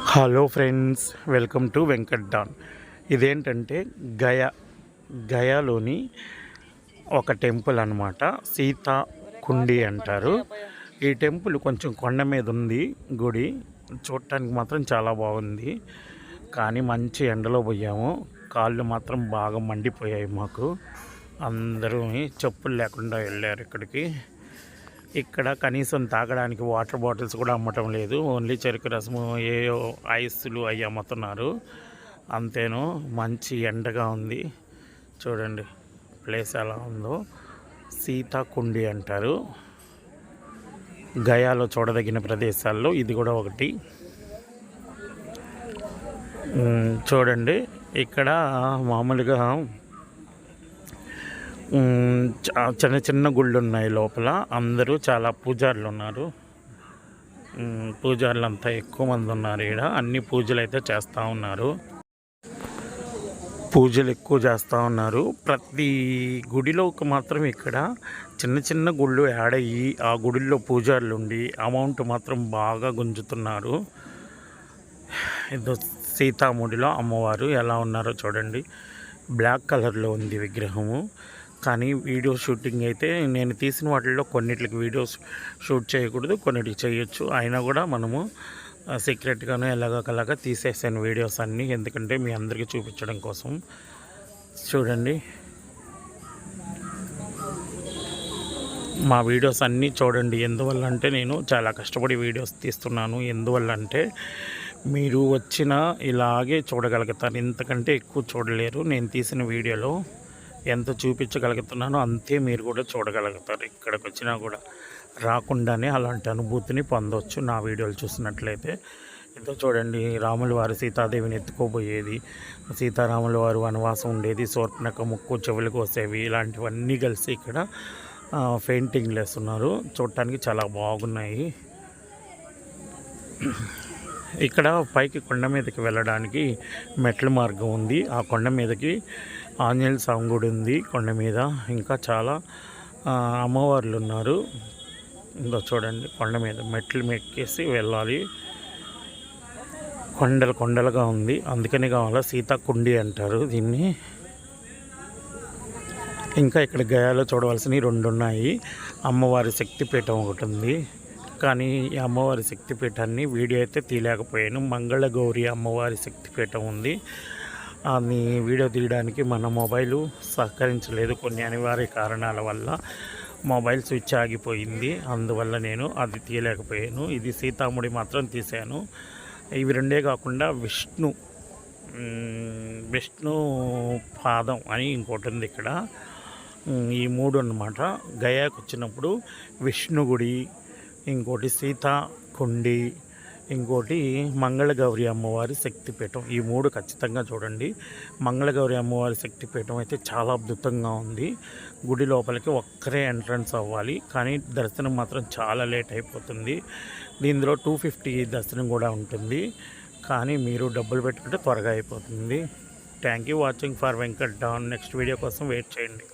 Hello friends welcome to Venkat don. ఇదేంటంటే గయా గయాలోని ఒక temple అనమాట సీతా కుండి అంటారు. ఈ టెంపుల్ కొంచెం కొండ మీద ఉంది గుడి. చూడటానికి మాత్రం చాలా బాగుంది. కానీ మంచి ఎండలో పోయాము. కాళ్ళు మాత్రం బాగా మండిపోయాయి మాకు. అందరూ చెప్పులు లేకుండా వెళ్ళారు ఇక్కడికి. ఇక్కడ కనీసం తాగడానికి వాటర్ బాటిల్స్ కూడా అమ్మటం లేదు. ఓన్లీ చెరుకు రసము ఏ ఐస్లు అవి అమ్ముతున్నారు. అంతేను మంచి ఎండగా ఉంది. చూడండి ప్లేస్ ఎలా ఉందో. సీతాకుండి అంటారు. గయాలో చూడదగిన ప్రదేశాల్లో ఇది కూడా ఒకటి. చూడండి ఇక్కడ మామూలుగా చిన్న చిన్న గుళ్ళు ఉన్నాయి లోపల. అందరూ చాలా పూజారులు ఉన్నారు పూజారులు అంతా ఎక్కువ మంది ఉన్నారు ఇక్కడ అన్ని పూజలు అయితే చేస్తూ ఉన్నారు. పూజలు ఎక్కువ చేస్తూ ఉన్నారు. ప్రతి గుడిలో మాత్రం ఇక్కడ చిన్న చిన్న గుళ్ళు యాడ్ అయ్యి ఆ గుడిలో పూజారులు ఉండి అమౌంట్ మాత్రం బాగా గుంజుతున్నారు. ఇదో సీతాముడిలో అమ్మవారు ఎలా ఉన్నారో చూడండి. బ్లాక్ కలర్లో ఉంది విగ్రహము. కానీ వీడియో షూటింగ్ అయితే నేను తీసిన వాటిల్లో కొన్నిటికి వీడియోస్ షూట్ చేయకూడదు కొన్నిటికి చేయొచ్చు. అయినా కూడా మనము సీక్రెట్గానే ఎలాగోలాగా తీసేసాను వీడియోస్ అన్నీ. ఎందుకంటే మీ అందరికీ చూపించడం కోసం. చూడండి. మా వీడియోస్ అన్నీ చూడండి. ఎందువల్ల అంటే నేను చాలా కష్టపడి వీడియోస్ తీస్తున్నాను. ఎందువల్ల అంటే మీరు వచ్చిన ఇలాగే చూడగలుగుతారు. ఇంతకంటే ఎక్కువ చూడలేరు. నేను తీసిన వీడియోలో ఎంత చూపించగలుగుతున్నానో అంతే మీరు కూడా చూడగలుగుతారు. ఇక్కడికి వచ్చినా కూడా రాకుండానే అలాంటి అనుభూతిని పొందవచ్చు నా వీడియోలు చూసినట్లయితే. ఎంతో చూడండి రాముల వారు సీతాదేవిని ఎత్తుకోబోయేది. సీతారాముల వారు వనవాసం ఉండేది సోర్పనక ముక్కు చెవులు వసేవి ఇలాంటివన్నీ కలిసి ఇక్కడ పెయింటింగ్లు వేస్తున్నారు చూడటానికి చాలా బాగున్నాయి. ఇక్కడ పైకి కొండ మీదకి వెళ్ళడానికి మెట్ల మార్గం ఉంది. ఆ కొండ మీదకి ఆంజనేయ స్వామి గుడి ఉంది కొండ మీద. ఇంకా చాలా అమ్మవార్లు ఉన్నారు ఇంకా చూడండి కొండ మీద మెట్లు మెక్కేసి వెళ్ళాలి. కొండలు కొండలుగా ఉంది. అందుకని కావాలా సీతాకుండి అంటారు దీన్ని. ఇంకా ఇక్కడ గయాలో చూడవలసినవి రెండు ఉన్నాయి అమ్మవారి శక్తిపీఠం ఒకటి ఉంది. కానీ ఈ అమ్మవారి శక్తిపీఠాన్ని వీడియో అయితే తీయలేకపోయాను. మంగళగౌరి అమ్మవారి శక్తిపీఠం ఉంది. అది వీడియో తీయడానికి మన మొబైలు సహకరించలేదు కొన్ని అనివార్య కారణాల వల్ల. మొబైల్ స్విచ్ ఆగిపోయింది. అందువల్ల నేను అది తీయలేకపోయాను. ఇది సీతాముడి మాత్రం తీశాను. ఇవి రెండే కాకుండా విష్ణు విష్ణు పాదం అని ఇంకోటి ఉంది ఇక్కడ. ఈ మూడు అన్నమాట. గయాకు వచ్చినప్పుడు విష్ణు గుడి ఇంకోటి సీతా కుండి ఇంకోటి మంగళగౌరి అమ్మవారి శక్తిపీఠం. ఈ మూడు ఖచ్చితంగా చూడండి. మంగళగౌరి అమ్మవారి శక్తిపీఠం అయితే చాలా అద్భుతంగా ఉంది. గుడి లోపలికి ఒక్కరే ఎంట్రన్స్ అవ్వాలి. కానీ దర్శనం మాత్రం చాలా లేట్ అయిపోతుంది. దీనిలో టూ ఫిఫ్టీ దర్శనం కూడా ఉంటుంది. కానీ మీరు డబ్బులు పెట్టుకుంటే త్వరగా అయిపోతుంది. Thank you watching for Venkat don. Next video కోసం వెయిట్ చేయండి.